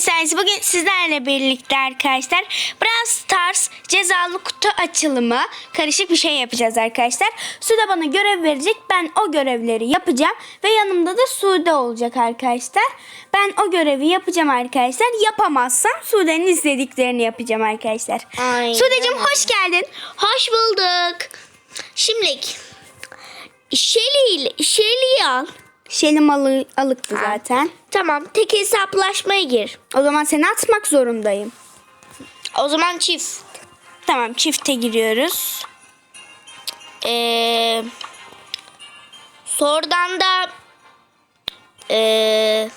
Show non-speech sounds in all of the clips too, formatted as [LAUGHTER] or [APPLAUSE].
Sayısı bugün sizlerle birlikte arkadaşlar Brawl Stars cezalı kutu açılımı karışık bir şey yapacağız arkadaşlar. Sude bana görev verecek ben o görevleri yapacağım ve yanımda da Sude olacak arkadaşlar. Ben o görevi yapacağım arkadaşlar yapamazsam Sude'nin istediklerini yapacağım arkadaşlar. Aynen. Hoş geldin. Hoş bulduk. Şimdilik Shelly'yi al. Şelim alı, alıktı zaten. Tamam tek hesaplaşmaya gir. O zaman seni atmak zorundayım. O zaman çift. Tamam çifte giriyoruz. Ee, sonradan da ee,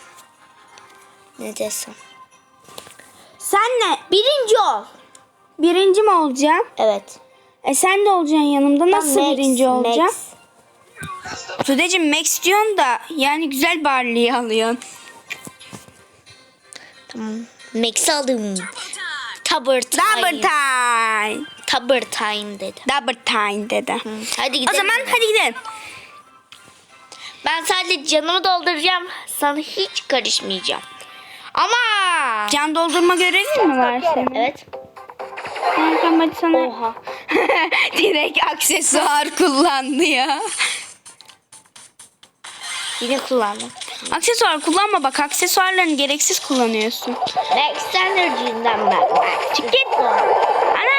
ne desem. Senle Birinci ol. birinci mi olacağım? Evet. E sen de olacaksın yanımda. Nasıl Max, birinci olacağım? Max. Sudeciğim Max diyorsun da yani güzel barlıyı alıyorsun. Tamam. Max aldım. Time. Double time. Tabur time dedi. Double time dedi. Hı, Hadi O gidelim. zaman hadi gidelim. Ben sadece canımı dolduracağım. Sana hiç karışmayacağım. Ama Can doldurma görevin mi var senin? Evet. Tamam hadi sana. Oha. [LAUGHS] Direkt aksesuar kullandı ya. Yine kullandım. Aksesuar kullanma bak aksesuarlarını gereksiz kullanıyorsun. Max Energy'den ben. Çık git. Ana!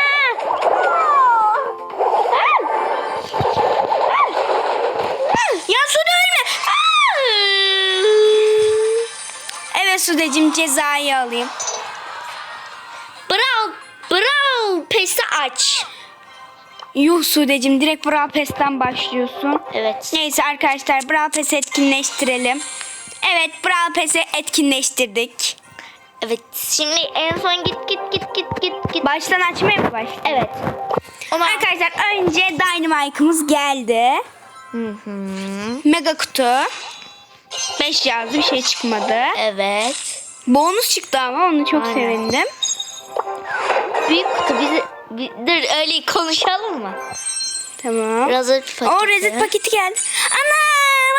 Ya Sude ölme. Evet Sudeciğim cezayı alayım. Brawl, Brawl Pass'i aç. Yuh Sudeciğim direkt Brawl Pass'ten başlıyorsun. Evet. Neyse arkadaşlar Brawl Pass'i etkinleştirelim. Evet Brawl Pass'i etkinleştirdik. Evet. Şimdi en son git git git git git git. Baştan açmaya mı başlayalım? Evet. Ona Arkadaşlar önce Dynamite'ımız geldi. Hı hı. Mega kutu. 5 yazdı bir şey çıkmadı. Evet. Bonus çıktı ama onu çok Aynen. sevindim. Büyük kutu bizi bi- dur öyle konuşalım mı? Tamam. Razet paketi. O rezet paketi geldi. Ana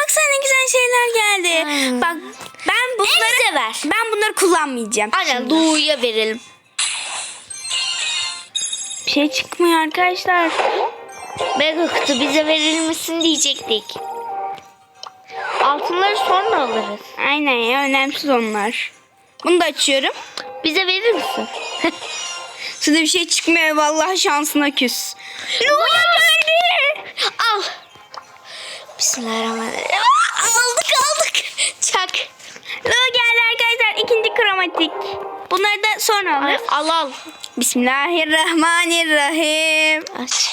baksana ne güzel şeyler geldi. Aynen. Bak ben bunları ver. ben bunları kullanmayacağım. Aynen. Doğu'ya verelim. Bir şey çıkmıyor arkadaşlar. Mega kutu bize verir misin diyecektik. Altınları sonra alırız. Aynen ya önemsiz onlar. Bunu da açıyorum. Bize verir misin? [LAUGHS] Size bir şey çıkmıyor vallahi şansına küs. Luya geldi. Al. Bismillahirrahmanirrahim. Aldık aldık. Çak. Luya geldi arkadaşlar ikinci kromatik. Bunları da sonra alırız. Al al. Bismillahirrahmanirrahim. Aç.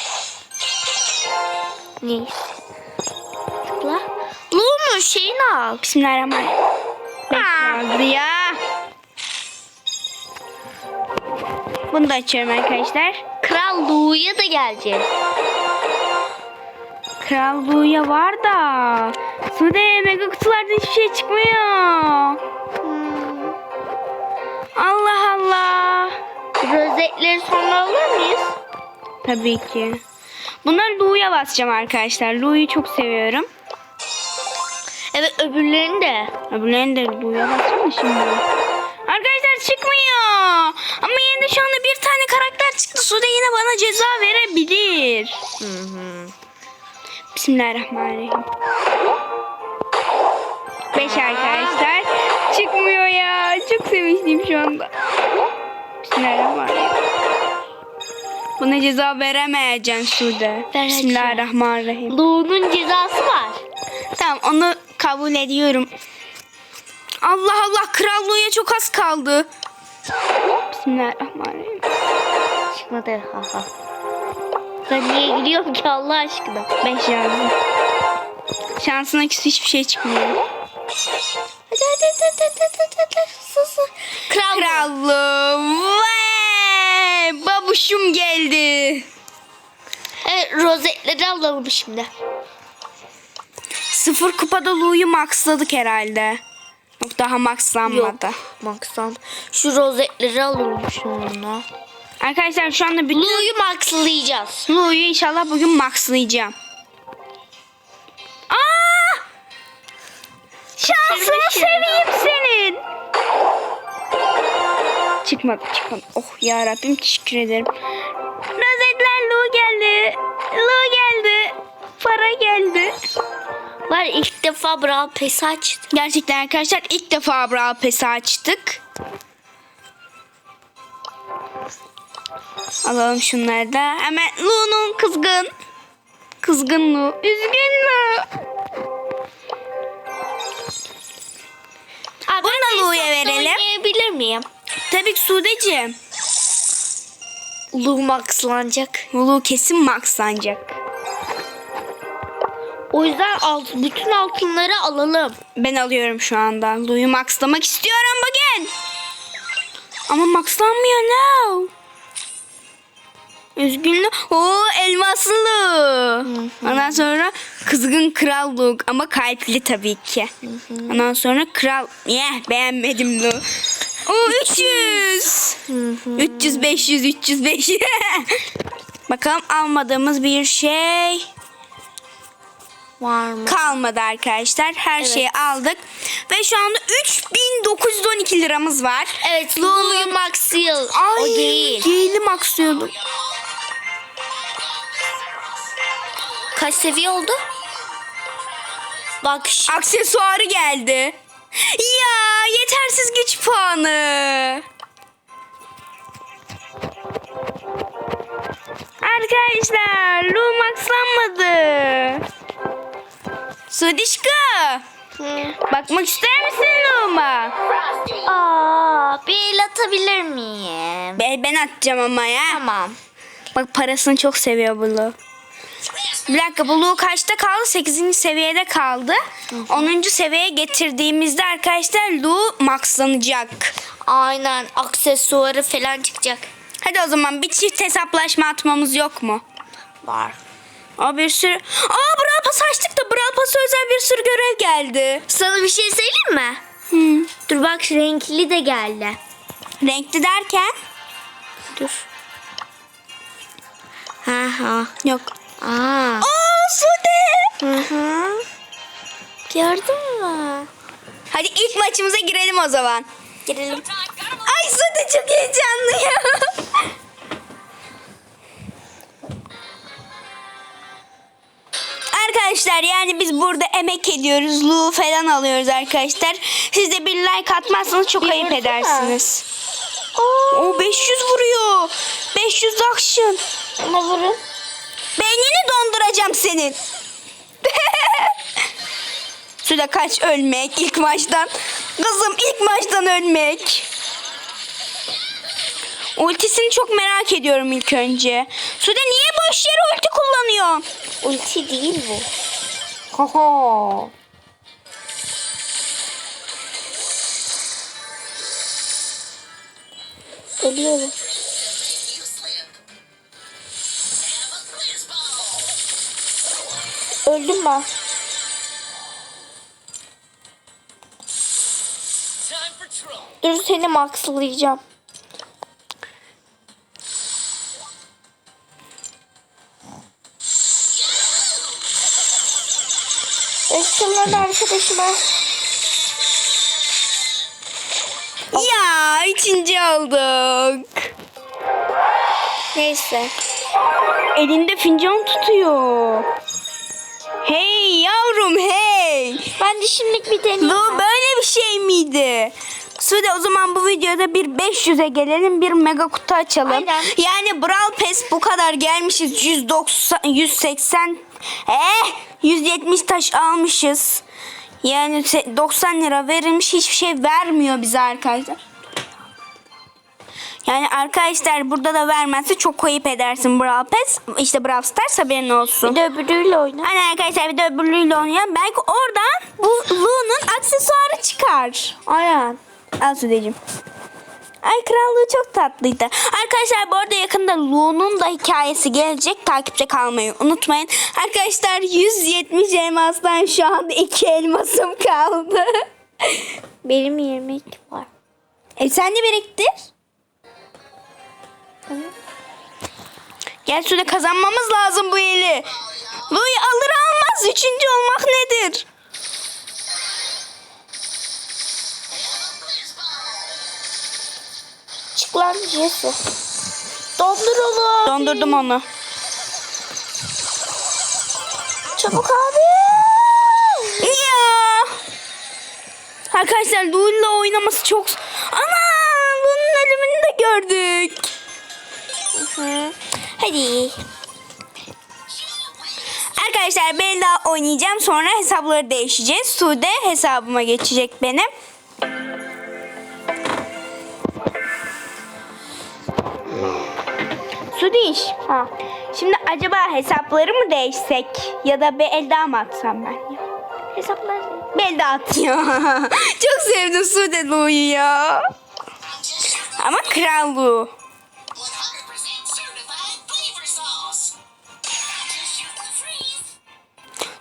Ne? Tıkla. Lu'nun şeyini al. Bismillahirrahmanirrahim. Yazdı ya. Bunu da açıyorum arkadaşlar. Kral Lu'ya da gelecek. Kral Luya var da. Sude mega kutularda hiçbir şey çıkmıyor. Hmm. Allah Allah. Rozetleri sonra alır mıyız? Tabii ki. Bunları Lu'ya basacağım arkadaşlar. Lu'yu çok seviyorum. Evet öbürlerini de. Öbürlerini de Lu'ya basacağım şimdi. Çıktı. Sude yine bana ceza verebilir. Hı hı. Bismillahirrahmanirrahim. Beş arkadaşlar. Çıkmıyor ya. Çok sevinçliyim şu anda. Bismillahirrahmanirrahim. Buna ceza veremeyeceksin Sude. Vereceğim. Bismillahirrahmanirrahim. Lu'nun cezası var. Tamam onu kabul ediyorum. Allah Allah krallığa çok az kaldı. Bismillahirrahmanirrahim. Çıkmadı. Ha ha. Ben niye gülüyorum ki Allah aşkına? Beş yazdım. Şansına hiçbir şey çıkmıyor. Hadi hadi hadi hadi hadi hadi. Sus, sus. Kral. Krallığım. Vay! Babuşum geldi. Evet rozetleri alalım şimdi. Sıfır kupada Lu'yu maxladık herhalde. Yok daha maxlanmadı. Max'tan. Şu rozetleri alalım şununla. Arkadaşlar şu anda bütün Lu'yu maxlayacağız. Lu'yu inşallah bugün maxlayacağım. Aa! Şansını seveyim senin. Çıkmadı çıkmadı. Oh ya Rabbim teşekkür ederim. Rozetler Lu geldi. Lu geldi. Para geldi. Var ilk defa Brawl Pass açtım. Gerçekten arkadaşlar ilk defa Brawl Pass'i açtık. Alalım şunları da. Hemen Lu'nun kızgın. Kızgın Lu. Üzgün Lu. Aa, Bunu da Lu'ya verelim. Oynayabilir miyim? Tabii ki Sudeciğim. Lu maxlanacak. Lu kesin maxlanacak. O yüzden alt, bütün altınları alalım. Ben alıyorum şu anda. Lu'yu maxlamak istiyorum bugün. Ama maxlanmıyor no. Üzgünlü. Oo elmaslı. Ondan sonra kızgın kralluk ama kalpli tabii ki. Ondan sonra kral. Yeah, beğenmedim Lu. Oo 300. 300 500 300 500. Bakalım almadığımız bir şey Var mı? kalmadı arkadaşlar. Her Evet. şeyi aldık. Ve şu anda 3912 liramız var. Evet Lu'yu maxlayalım. Ay, O değil. Geyli maxlıyordum. Kaç seviye oldu? Bak Aksesuarı geldi. Ya yetersiz güç puanı. Arkadaşlar Lu maxlanmadı. Sudişka. Bakmak ister misin Lu'ma? Aa, bir el atabilir miyim? Ben, ben atacağım ama ya. Tamam. Bak parasını çok seviyor bu Lu. Bir dakika bu Lu kaçta kaldı? 8. seviyede kaldı. 10. seviyeye getirdiğimizde arkadaşlar Lu maxlanacak. Aynen aksesuarı falan çıkacak. Hadi o zaman bir çift hesaplaşma atmamız yok mu? Var. Aa bir sürü... Aa Brawl Pass açtık da Brawl Pass'a özel bir sürü görev geldi. Sana bir şey söyleyeyim mi? Hmm. Dur bak renkli de geldi. Renkli derken? Dur. Ha ha. Yok. Aa. Aa Sude! Hı hı. Gördün mü? Hadi ilk maçımıza girelim o zaman. Girelim. Ay Sude çok heyecanlı ya. Arkadaşlar yani biz burada emek ediyoruz. Lu falan alıyoruz arkadaşlar. Siz de bir like atmazsanız çok ayıp vursana. edersiniz. O 500 vuruyor. 500 action. Ona vurun. Donduracağım senin. [LAUGHS] Sude kaç ölmek ilk maçtan. Kızım ilk maçtan ölmek. Ultisini çok merak ediyorum ilk önce. Sude niye boş yere ulti kullanıyor? Ulti değil bu. Ho Ölüyorum. Öldüm ben. Dur seni maxlayacağım. Eşyalarını arkadaşıma. Ya ikinci olduk. Neyse. Elinde fincan tutuyor. Yavrum hey. Ben de şimdilik bir deneyeyim. Bu böyle bir şey miydi? Sude o zaman bu videoda bir 500'e gelelim bir mega kutu açalım. Aynen. Yani Brawl Pass bu kadar gelmişiz 190 180 eh 170 taş almışız. Yani se- 90 lira verilmiş hiçbir şey vermiyor bize arkadaşlar. Yani arkadaşlar burada da vermezse çok kayıp edersin Brawl Pass. İşte Brawl Stars haberin olsun. Bir de öbürüyle oyna. Hani arkadaşlar bir de öbürlüğüyle oynayalım. Belki oradan bu Lu'nun aksesuarı çıkar. Aynen. Al Sudeciğim. Ay krallığı çok tatlıydı. Arkadaşlar bu arada yakında Lu'nun da hikayesi gelecek. Takipte kalmayı unutmayın. Arkadaşlar 170 elmastan şu anda 2 elmasım kaldı. Benim 22 var. e sen de biriktir. Gel Sude kazanmamız lazım bu eli. Lu'yu alır almaz üçüncü olmak nedir? Çık lan Jesse. Dondur onu. Dondurdum onu. Çabuk abi. Ya. Arkadaşlar Lu'yla oynaması çok... Ana! Lu'nun ölümünü de gördük. Hı. Hadi. Arkadaşlar ben daha oynayacağım. Sonra hesapları değişeceğiz. Sude hesabıma geçecek benim. Sudiş. Ha. Şimdi acaba hesapları mı değişsek? Ya da bir el daha mı atsam ben? Hesaplar. Bel atıyor. [LAUGHS] Çok sevdim Sude Lu'yu ya. Ama kral Lu.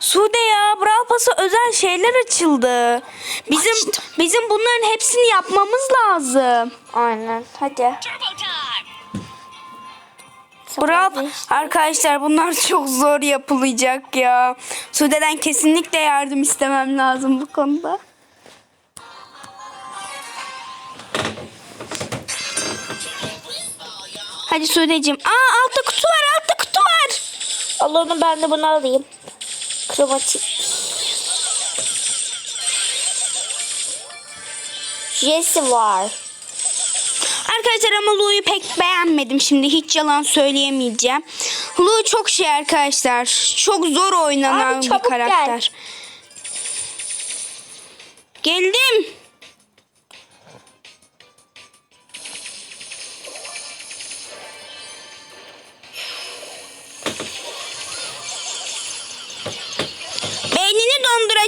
Sude ya Brawl Pass'a özel şeyler açıldı. Bizim bizim bunların hepsini yapmamız lazım. Aynen. Hadi. Brawl arkadaşlar bunlar [LAUGHS] çok zor yapılacak ya. Sude'den kesinlikle yardım istemem lazım bu konuda. Hadi Sude'cim. Aa altta kutu var altta kutu var. Al onu ben de bunu alayım. Kromatik. Jesse var. Arkadaşlar ama Lu'yu pek beğenmedim şimdi hiç yalan söyleyemeyeceğim. Lu çok şey arkadaşlar. Çok zor oynanan Abi bir çabuk gel. karakter. Geldim.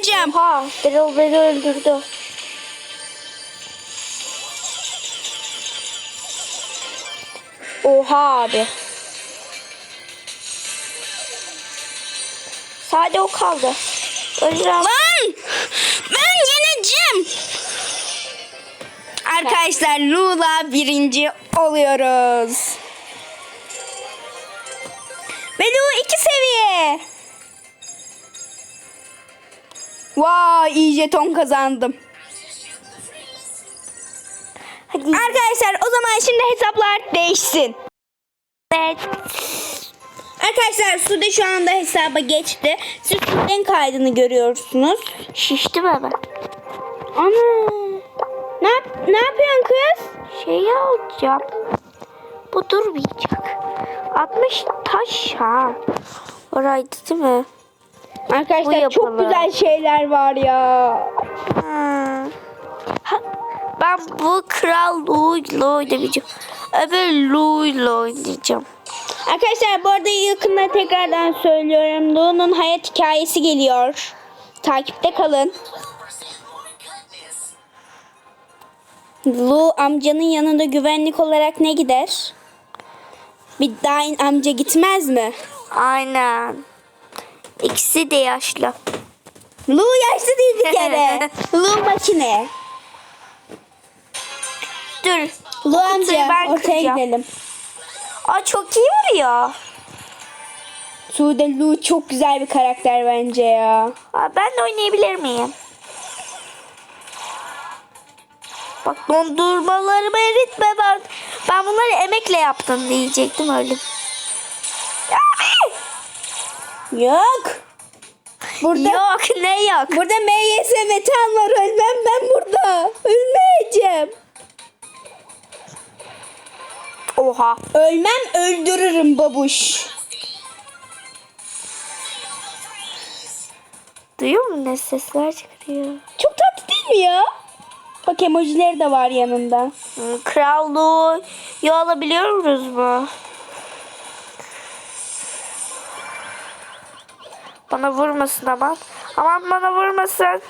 Donduracağım. Ha, Daryl beni öldürdü. Oha abi. Sadece o kaldı. Öleceğim. Lan! Ben yeneceğim. Arkadaşlar Lula birinci oluyoruz. Vay iyi jeton kazandım. Hadi. Arkadaşlar o zaman şimdi hesaplar değişsin. Evet. Arkadaşlar Sude şu anda hesaba geçti. Siz Sude'nin kaydını görüyorsunuz. Şişti ben? Ana. Ne, yap ne yapıyorsun kız? Şeyi alacağım. Bu durmayacak. 60 taş ha. Oraydı değil mi? Arkadaşlar çok güzel şeyler var ya. Hmm. Ha, ben bu kral Lou'yla oynayacağım. Öbür Lou'yla oynayacağım. Arkadaşlar bu arada yakında tekrardan söylüyorum. Lu'nun hayat hikayesi geliyor. Takipte kalın. 100% more goodness. Lu amcanın yanında güvenlik olarak ne gider? Bir Dain amca gitmez mi? Aynen. İkisi de yaşlı. Lu yaşlı değil bir kere. Lu makine. Dur. Lu amca ben ortaya kıracağım. gidelim. Aa çok iyi vuruyor. Sude Lu çok güzel bir karakter bence ya. Aa, ben de oynayabilir miyim? Bak dondurmalarımı eritme ben. Ben bunları emekle yaptım diyecektim öldüm. Yok. Burada Yok ne yok. Burada MYS metan var. Ölmem ben burada. Ölmeyeceğim. Oha. Ölmem öldürürüm babuş. Duyuyor musun ne sesler çıkarıyor? Çok tatlı değil mi ya? Bak emojileri de var yanında. Krallığı alabiliyoruz mu? Bana vurmasın aman. Aman bana vurmasın.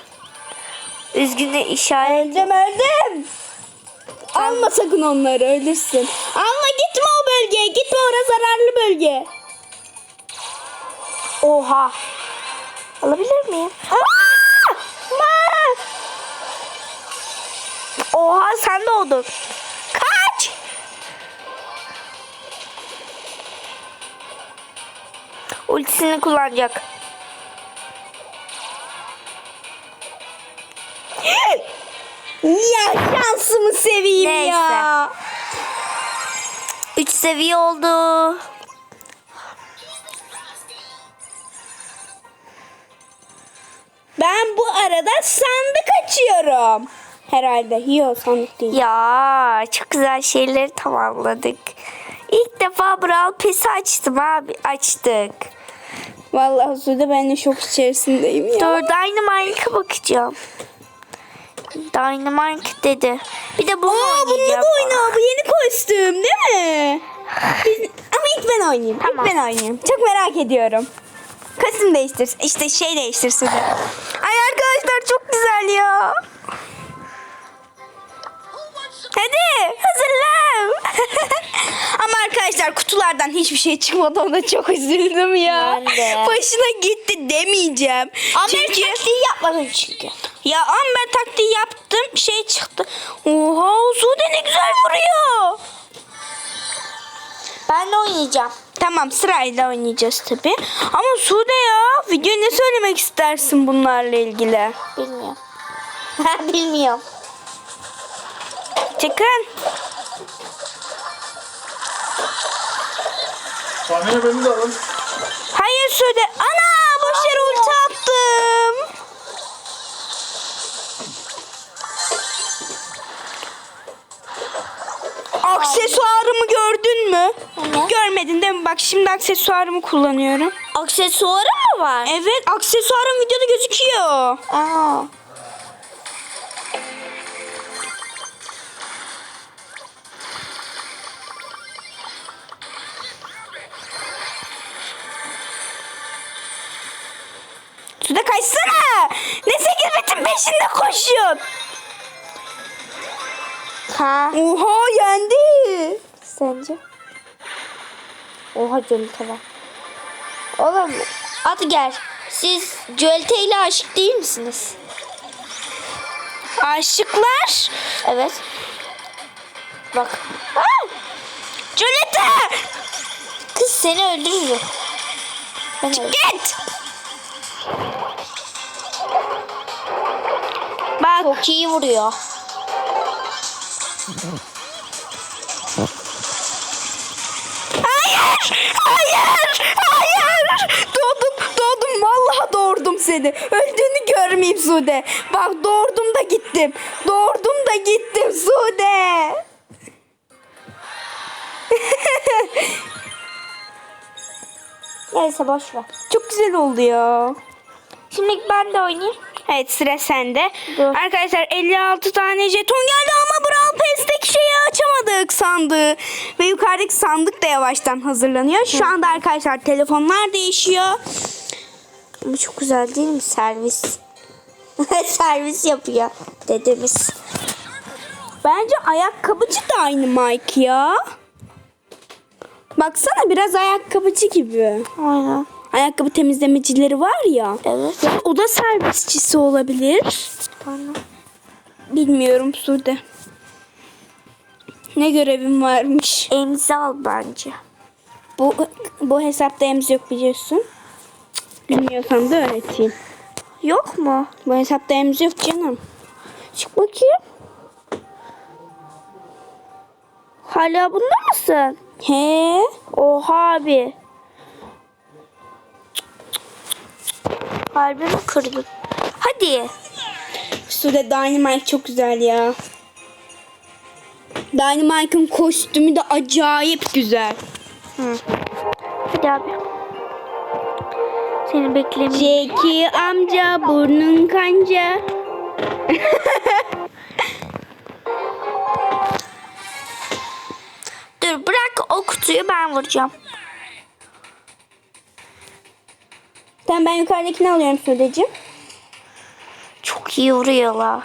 Üzgünü işaret. Öldüm öldüm. Alma sakın onları ölürsün. Alma gitme o bölgeye. Gitme orası zararlı bölge. Oha. Alabilir miyim? Aa! Oha sen de oldun. Kaç. Ultisini kullanacak. Ya şansımı seveyim Neyse. ya. Üç seviye oldu. Ben bu arada sandık açıyorum. Herhalde. Yok sandık değil. Ya çok güzel şeyleri tamamladık. İlk defa Brawl Pass'i açtım abi. Açtık. Vallahi Sude ben de şok içerisindeyim ya. Dur Dynamite'a bakacağım. Dynamite dedi. Bir de bunu Aa bununla oynayacağım. da oyna. Bu yeni kostüm değil mi? Biz- Ama ilk ben oynayayım. Tamam. İlk ben oynayayım. Çok merak ediyorum. Kostüm değiştir. İşte şey değiştir Sude. [SIGHS] Ay arkadaşlar çok güzel ya. Hadi hazırlan. [LAUGHS] Ama arkadaşlar kutulardan hiçbir şey çıkmadı ona çok üzüldüm ya. Ben de. Başına gitti demeyeceğim. çünkü yapmadın çünkü. ya ama ben taktiği yaptım şey çıktı. Oha Sude ne güzel vuruyor. Ben de oynayacağım. Tamam sırayla oynayacağız tabi. Ama Sude ya video ne söylemek istersin bunlarla ilgili? Bilmiyorum. [LAUGHS] Bilmiyorum. Çıkın. Tahmini beni de alın. Hayır Sude. Ana boş yere ulti attım. Aksesuarımı gördün mü? Ne? Görmedin değil mi? Bak şimdi aksesuarımı kullanıyorum. Aksesuarı mı var? Evet aksesuarım videoda gözüküyor. Aa. Kaçsana. Ne sekiz bitin peşinde koşuyorsun. Ha. Oha yendi. Sence? Oha Jolite var. Oğlum hadi gel. Siz Jolite ile aşık değil misiniz? Aşıklar. Evet. Bak. Joleta. Kız seni öldürür. Ben öldürürüm. Git. Çok iyi vuruyor. Hayır! Hayır! Hayır! Doğdum, doğdum. Vallahi doğurdum seni. Öldüğünü görmeyeyim Sude. Bak doğurdum da gittim. Doğurdum da gittim Sude. Neyse boş ver. Çok güzel oldu ya. Şimdi ben de oynayayım. Evet sıra sende. Dur. Arkadaşlar 56 tane jeton geldi ama Brawl Pass'teki şeyi açamadık sandığı. Ve yukarıdaki sandık da yavaştan hazırlanıyor. Şu anda arkadaşlar telefonlar değişiyor. Bu çok güzel değil mi? Servis. [LAUGHS] Servis yapıyor dedemiz. Bence ayakkabıcı da aynı Mike ya. Baksana biraz ayakkabıcı gibi. Aynen. Ayakkabı temizlemecileri var ya. Evet. Ya o da servisçisi olabilir. Aynen. Bilmiyorum Sude. Ne görevim varmış. Emzi al bence. Bu bu hesapta emz yok biliyorsun. Bilmiyorsan da öğreteyim. Yok mu? Bu hesapta emz yok canım. Çık bakayım. Hala bunda mısın? He. Oha abi. Kalbimi kırdın. Hadi. Sude Dynamite çok güzel ya. Dynamite'ın kostümü de acayip güzel. Hadi abi. Seni beklemeyeyim. Jackie amca burnun kanca. Dur bırak o kutuyu ben vuracağım. Tamam ben yukarıdakini alıyorum Sude'cim. Çok iyi vuruyorlar.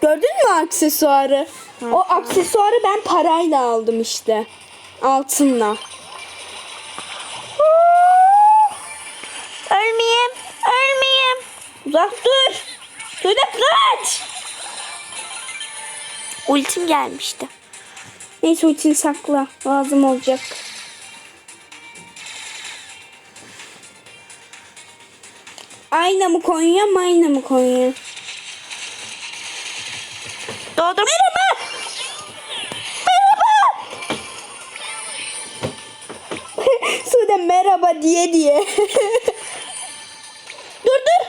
Gördün mü aksesuarı? O aksesuarı ben parayla aldım işte. Altınla. Ölmeyeyim. Ölmeyeyim. Uzak dur. Sude kaç. Ultim gelmişti. Neyse ultini sakla. Lazım olacak. Ayna mı Konya, mayna mı Konya? Doğdum. Merhaba. Merhaba. [LAUGHS] Sude merhaba diye diye. [LAUGHS] dur dur.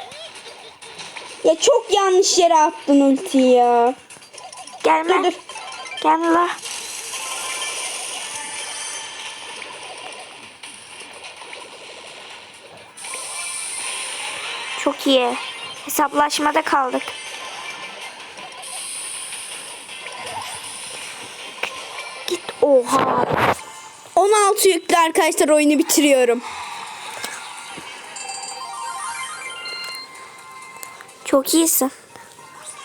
Ya çok yanlış yere attın ultiyi ya. Gelme. Dur dur. Gelme la. Çok iyi. Hesaplaşmada kaldık. Git oha. 16 yüklü arkadaşlar oyunu bitiriyorum. Çok iyisin.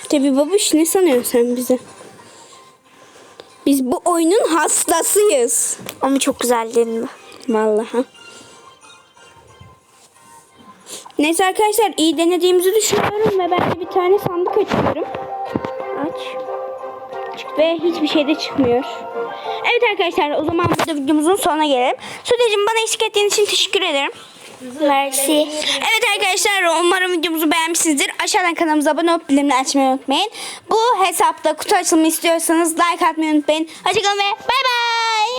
Tabi babuş ne sanıyorsun sen bize? Biz bu oyunun hastasıyız. Ama çok güzel değil mi? Vallahi. Neyse arkadaşlar iyi denediğimizi düşünüyorum ve ben de bir tane sandık açıyorum. Aç. Ve hiçbir şey de çıkmıyor. Evet arkadaşlar o zaman burada videomuzun sonuna gelelim. Sudeciğim bana eşlik ettiğin için teşekkür ederim. Mersi. Evet arkadaşlar umarım videomuzu beğenmişsinizdir. Aşağıdan kanalımıza abone olup bildirimleri açmayı unutmayın. Bu hesapta kutu açılımı istiyorsanız like atmayı unutmayın. Hoşçakalın ve bay bay.